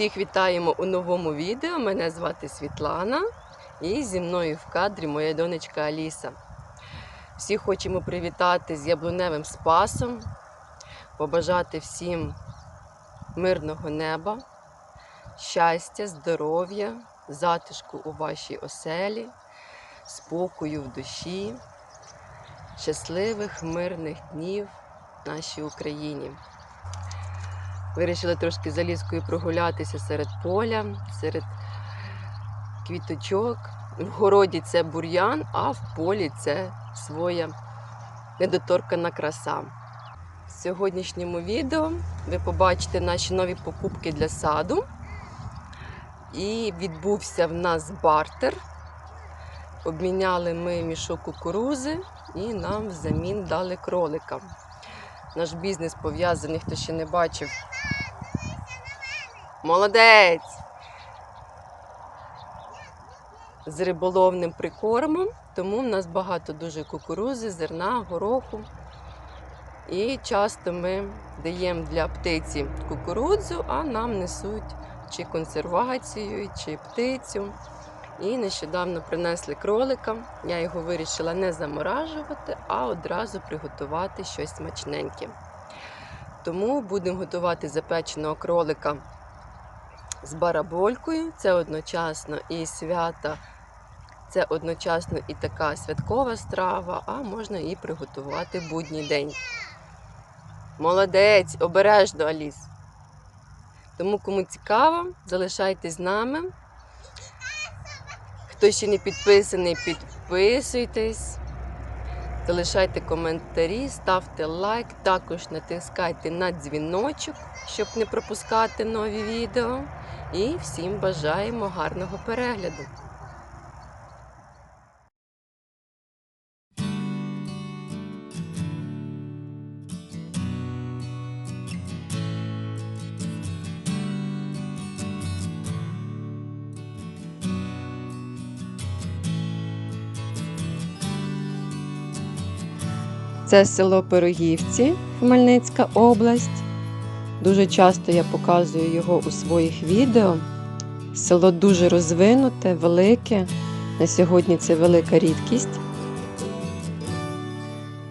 Всіх вітаємо у новому відео. Мене звати Світлана і зі мною в кадрі моя донечка Аліса. Всі хочемо привітати з яблуневим спасом, побажати всім мирного неба, щастя, здоров'я, затишку у вашій оселі, спокою в душі, щасливих мирних днів нашій Україні. Вирішила трошки з Аліскою прогулятися серед поля, серед квіточок. В городі це бур'ян, а в полі це своя недоторкана краса. В сьогоднішньому відео ви побачите наші нові покупки для саду. І відбувся в нас бартер. Обміняли ми мішок кукурузи і нам взамін дали кролика. Наш бізнес пов'язаний, хто ще не бачив. Молодець! З риболовним прикормом, тому в нас багато дуже кукурузи, зерна, гороху. І часто ми даємо для птиці кукурудзу, а нам несуть чи консервацію, чи птицю. І нещодавно принесли кролика. Я його вирішила не заморажувати, а одразу приготувати щось смачненьке. Тому будемо готувати запеченого кролика з бараболькою. Це одночасно і свята, це одночасно і така святкова страва, а можна і приготувати будній день. Молодець, обережно, Аліс. Тому, кому цікаво, залишайтесь з нами. Хто ще не підписаний, підписуйтесь. Залишайте коментарі, ставте лайк, також натискайте на дзвіночок, щоб не пропускати нові відео. І всім бажаємо гарного перегляду. Це село Пирогівці, Хмельницька область. Дуже часто я показую його у своїх відео. Село дуже розвинуте, велике. На сьогодні це велика рідкість.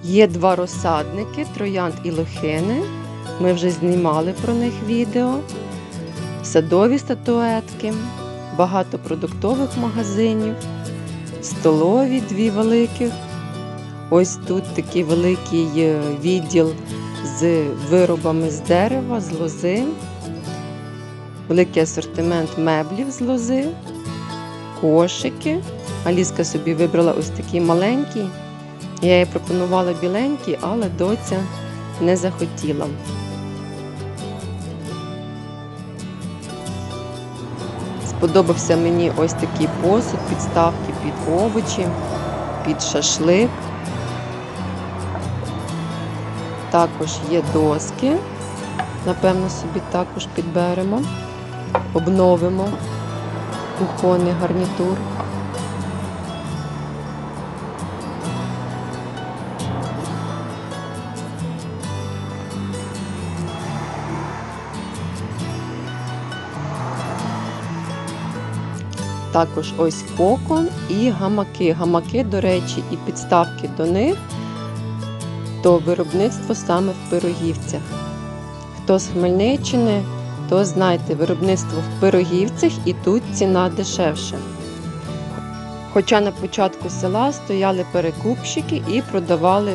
Є два розсадники троянд і лохини. Ми вже знімали про них відео. Садові статуетки, багато продуктових магазинів, столові дві великих. Ось тут такий великий е, відділ з виробами з дерева, з лози, великий асортимент меблів з лози, кошики. Аліска собі вибрала ось такий маленький. Я їй пропонувала біленький, але доця не захотіла. Сподобався мені ось такий посуд, підставки під овочі, під шашлик. Також є доски. Напевно, собі також підберемо, обновимо кухонний гарнітур. Також ось кокон і гамаки. Гамаки, до речі, і підставки до них то виробництво саме в пирогівцях. Хто з Хмельниччини, то знайте, виробництво в пирогівцях і тут ціна дешевша. Хоча на початку села стояли перекупщики і продавали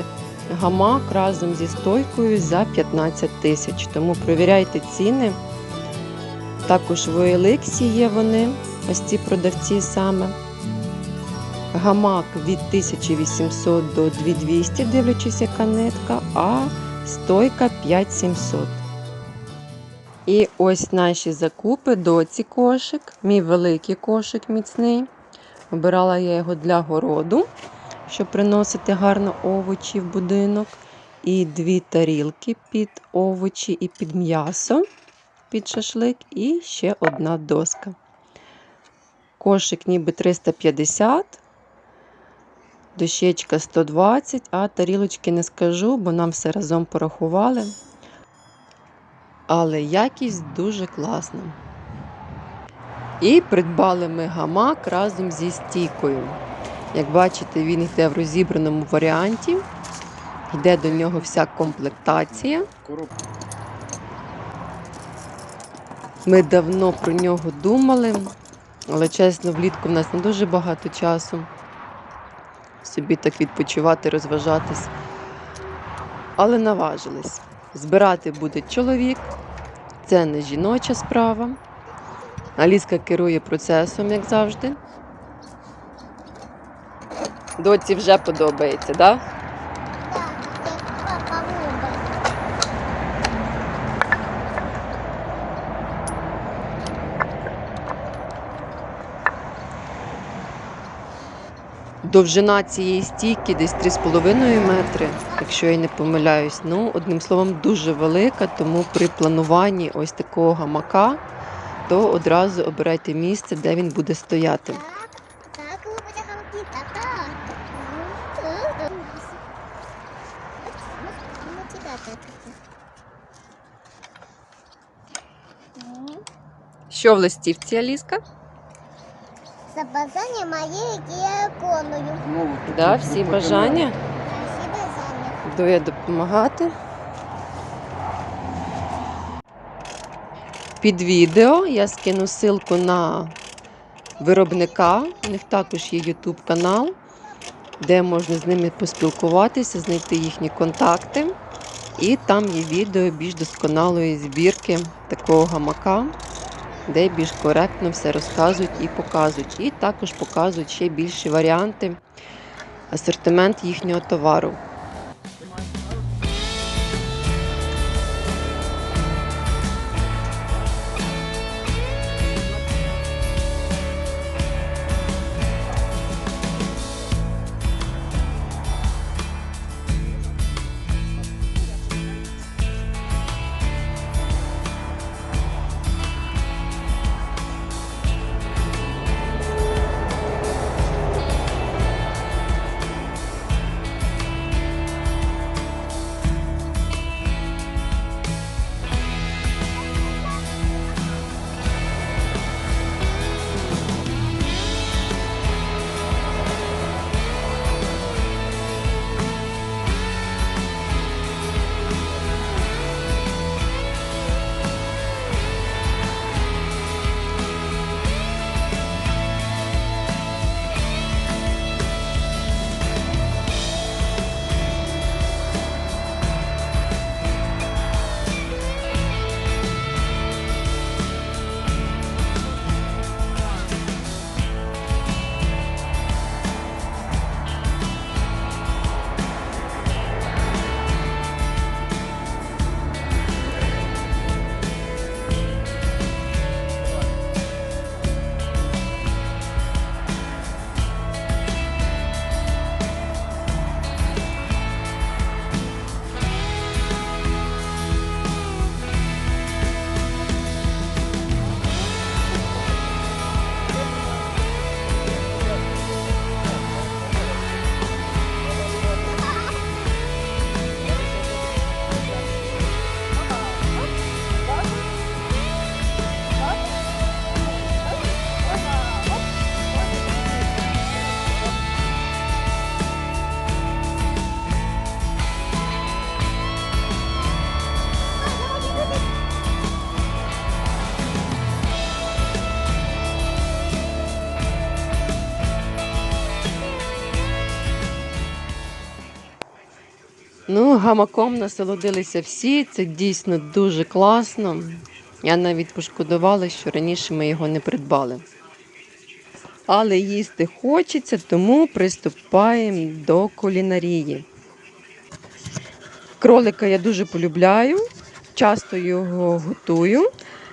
гамак разом зі стойкою за 15 тисяч. Тому провіряйте ціни. Також в Еликсі є вони, ось ці продавці саме. Гамак від 1800 до 2200, дивлячись, яка нитка, а стойка 5700. І ось наші закупи доці кошик, мій великий кошик міцний. Обирала я його для городу, щоб приносити гарно овочі в будинок. І дві тарілки під овочі і під м'ясо, під шашлик, і ще одна доска. Кошик ніби 350 дощечка 120, а тарілочки не скажу, бо нам все разом порахували. Але якість дуже класна. І придбали ми гамак разом зі стійкою. Як бачите, він йде в розібраному варіанті. Йде до нього вся комплектація. Ми давно про нього думали, але чесно, влітку в нас не дуже багато часу. Собі так відпочивати, розважатись. Але наважились. Збирати буде чоловік, це не жіноча справа. Аліска керує процесом, як завжди. Доці вже подобається, так? Да? Довжина цієї стійки десь 3,5 метри, якщо я не помиляюсь. Ну, одним словом, дуже велика, тому при плануванні ось такого гамака, то одразу обирайте місце, де він буде стояти. Що в листівці, Аліска? За бажання моєю діаконою. Да, всі бажання. Всі бажання. Буду я допомагати. Під відео я скину ссылку на виробника. У них також є YouTube канал, де можна з ними поспілкуватися, знайти їхні контакти. І там є відео більш досконалої збірки такого гамака, де більш коректно все розказують і показують. І також показують ще більші варіанти, асортимент їхнього товару. Ну, гамаком насолодилися всі. Це дійсно дуже класно. Я навіть пошкодувала, що раніше ми його не придбали. Але їсти хочеться, тому приступаємо до кулінарії. Кролика я дуже полюбляю, часто його готую.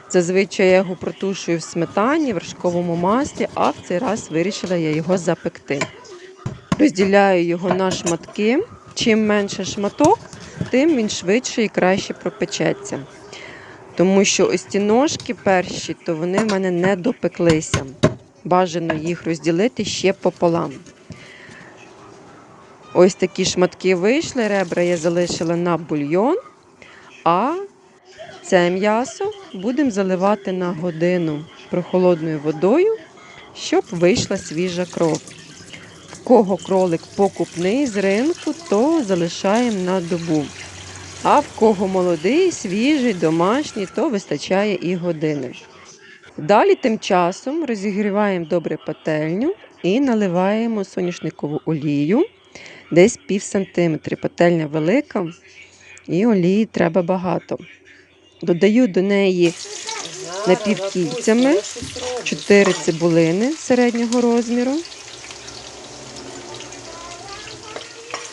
Зазвичай я його протушую в сметані, в вершковому маслі, а в цей раз вирішила я його запекти. Розділяю його на шматки. Чим менше шматок, тим він швидше і краще пропечеться. Тому що ось ці ножки перші, то вони в мене не допеклися. Бажано їх розділити ще пополам. Ось такі шматки вийшли, ребра я залишила на бульйон, а це м'ясо будемо заливати на годину. прохолодною водою, щоб вийшла свіжа кров. Кого кролик покупний з ринку, то залишаємо на добу. А в кого молодий, свіжий, домашній, то вистачає і години. Далі тим часом розігріваємо добре пательню і наливаємо соняшникову олію десь пів сантиметри. Пательня велика і олії треба багато. Додаю до неї напівкільцями 4 цибулини середнього розміру.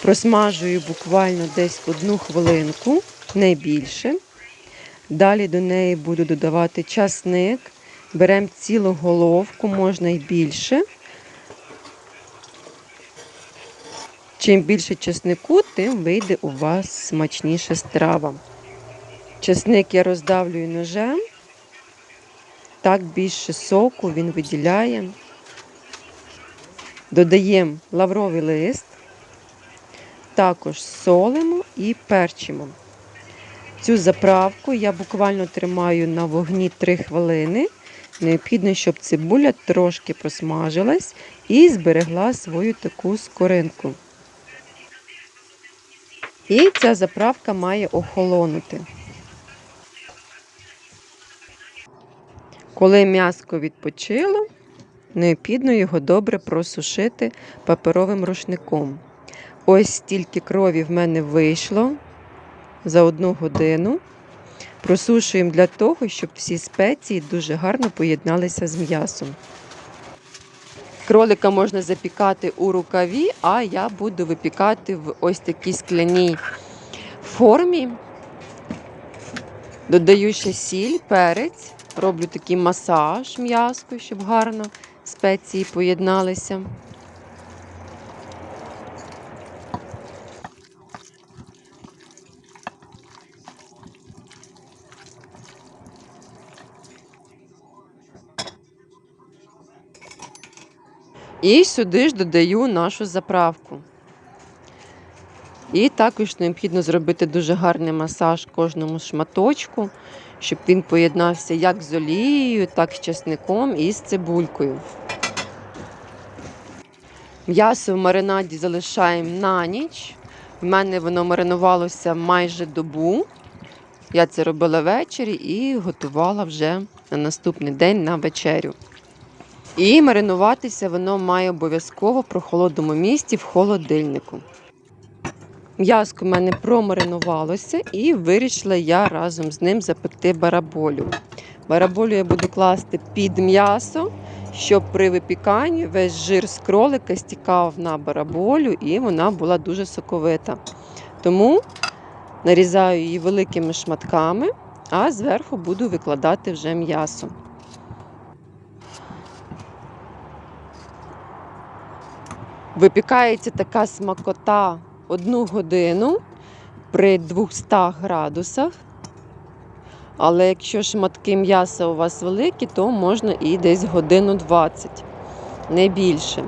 Просмажую буквально десь одну хвилинку, не більше. Далі до неї буду додавати часник. Беремо цілу головку, можна і більше. Чим більше чеснику, тим вийде у вас смачніша страва. Чесник я роздавлюю ножем, так більше соку він виділяє. Додаємо лавровий лист, також солимо і перчимо. Цю заправку я буквально тримаю на вогні 3 хвилини. Необхідно, щоб цибуля трошки просмажилась і зберегла свою таку скоринку. І ця заправка має охолонути. Коли м'яско відпочило, необхідно його добре просушити паперовим рушником. Ось стільки крові в мене вийшло за одну годину. Просушуємо для того, щоб всі спеції дуже гарно поєдналися з м'ясом. Кролика можна запікати у рукаві, а я буду випікати в ось такій скляній формі. Додаю ще сіль, перець, роблю такий масаж м'яско, щоб гарно спеції поєдналися. І сюди ж додаю нашу заправку. І також необхідно зробити дуже гарний масаж кожному шматочку, щоб він поєднався як з олією, так з чесником і з цибулькою. М'ясо в маринаді залишаємо на ніч. В мене воно маринувалося майже добу. Я це робила ввечері і готувала вже на наступний день на вечерю. І маринуватися воно має обов'язково в прохолодному місці в холодильнику. М'яско в мене промаринувалося і вирішила я разом з ним запекти бараболю. Бараболю я буду класти під м'ясо, щоб при випіканні весь жир з кролика стікав на бараболю і вона була дуже соковита. Тому нарізаю її великими шматками, а зверху буду викладати вже м'ясо. Випікається така смакота одну годину при 200 градусах. Але якщо шматки м'яса у вас великі, то можна і десь годину 20, не більше.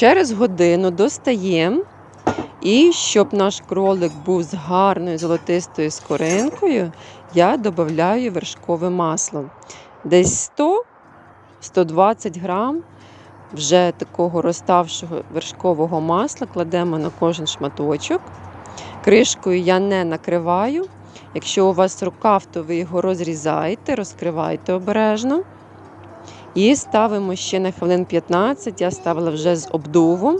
Через годину достаємо. І щоб наш кролик був з гарною золотистою скоринкою, я додаю вершкове масло. Десь 100-120 грам вже такого розставшого вершкового масла кладемо на кожен шматочок. Кришкою я не накриваю. Якщо у вас рукав, то ви його розрізаєте, розкривайте обережно. І ставимо ще на хвилин 15, я ставила вже з обдувом,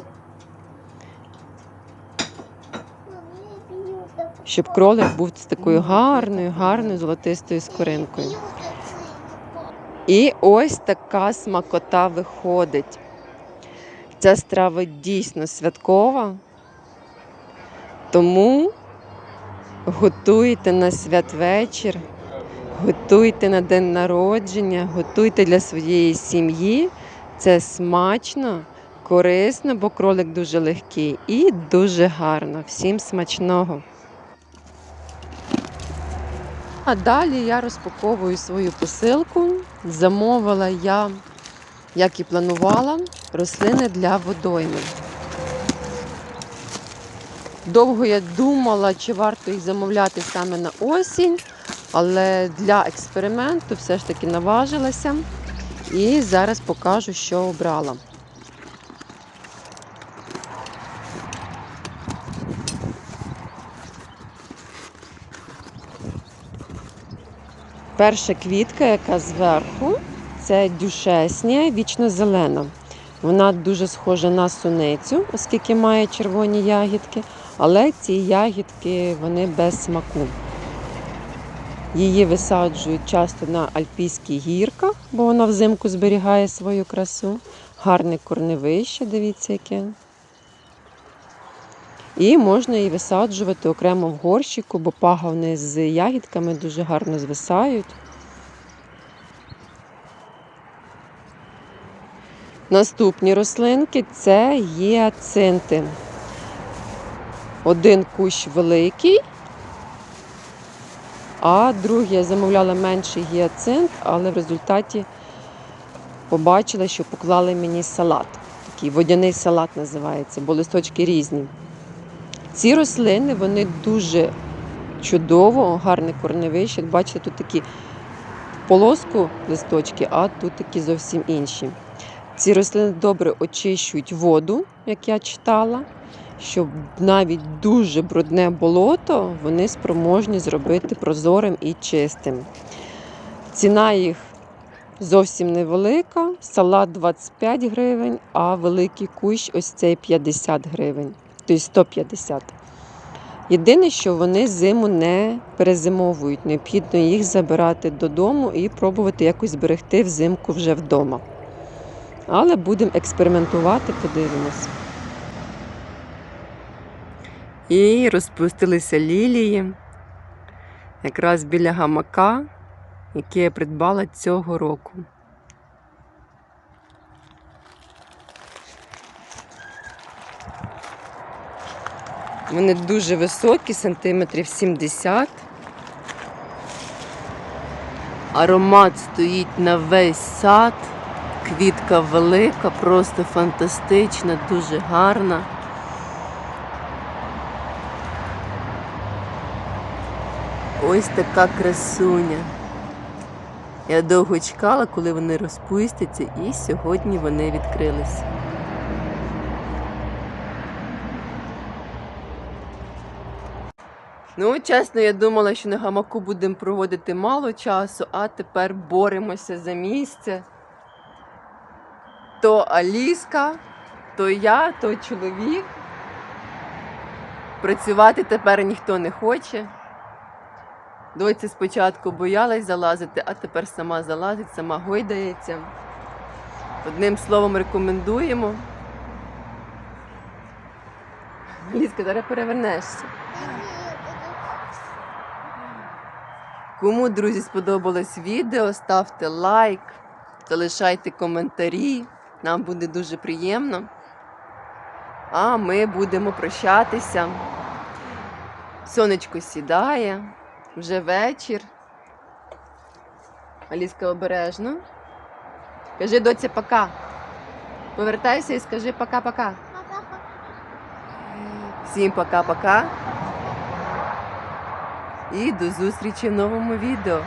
щоб кролик був з такою гарною, гарною золотистою скоринкою. І ось така смакота виходить. Ця страва дійсно святкова, тому готуйте на святвечір. Готуйте на день народження, готуйте для своєї сім'ї. Це смачно, корисно, бо кролик дуже легкий і дуже гарно. Всім смачного! А далі я розпаковую свою посилку. Замовила я, як і планувала, рослини для водойми. Довго я думала, чи варто їх замовляти саме на осінь, але для експерименту все ж таки наважилася. І зараз покажу, що обрала. Перша квітка, яка зверху, це дюшеснія вічно-зелена. Вона дуже схожа на суницю, оскільки має червоні ягідки, але ці ягідки вони без смаку. Її висаджують часто на альпійських гірках, бо вона взимку зберігає свою красу. Гарне корневище, дивіться яке. І можна її висаджувати окремо в горщику, бо пагони з ягідками дуже гарно звисають. Наступні рослинки це гіацинти. Один кущ великий, а другий я замовляла менший гіацинт, але в результаті побачила, що поклали мені салат. Такий водяний салат називається, бо листочки різні. Ці рослини вони дуже чудово, гарне корневище. Бачите, тут такі полоску листочки, а тут такі зовсім інші. Ці рослини добре очищують воду, як я читала, щоб навіть дуже брудне болото вони спроможні зробити прозорим і чистим. Ціна їх зовсім невелика, салат 25 гривень, а великий кущ ось цей 50 гривень, тобто 150. Єдине, що вони зиму не перезимовують. Необхідно їх забирати додому і пробувати якось зберегти взимку вже вдома. Але будемо експериментувати, подивимось. І розпустилися лілії якраз біля гамака, який я придбала цього року. Вони дуже високі, сантиметрів 70. Аромат стоїть на весь сад. Квітка велика, просто фантастична, дуже гарна. Ось така красуня. Я довго чекала, коли вони розпустяться, і сьогодні вони відкрилися. Ну, чесно, я думала, що на гамаку будемо проводити мало часу, а тепер боремося за місце. То Аліска, то я, то чоловік. Працювати тепер ніхто не хоче. Доця спочатку боялась залазити, а тепер сама залазить, сама гойдається. Одним словом, рекомендуємо. Ліска, зараз перевернешся. Кому, друзі, сподобалось відео, ставте лайк, залишайте коментарі. Нам буде дуже приємно. А ми будемо прощатися. Сонечко сідає, вже вечір. Аліска обережно. Кажи доці пока. Повертайся і скажи пока-пока. Всім пока-пока. І до зустрічі в новому відео.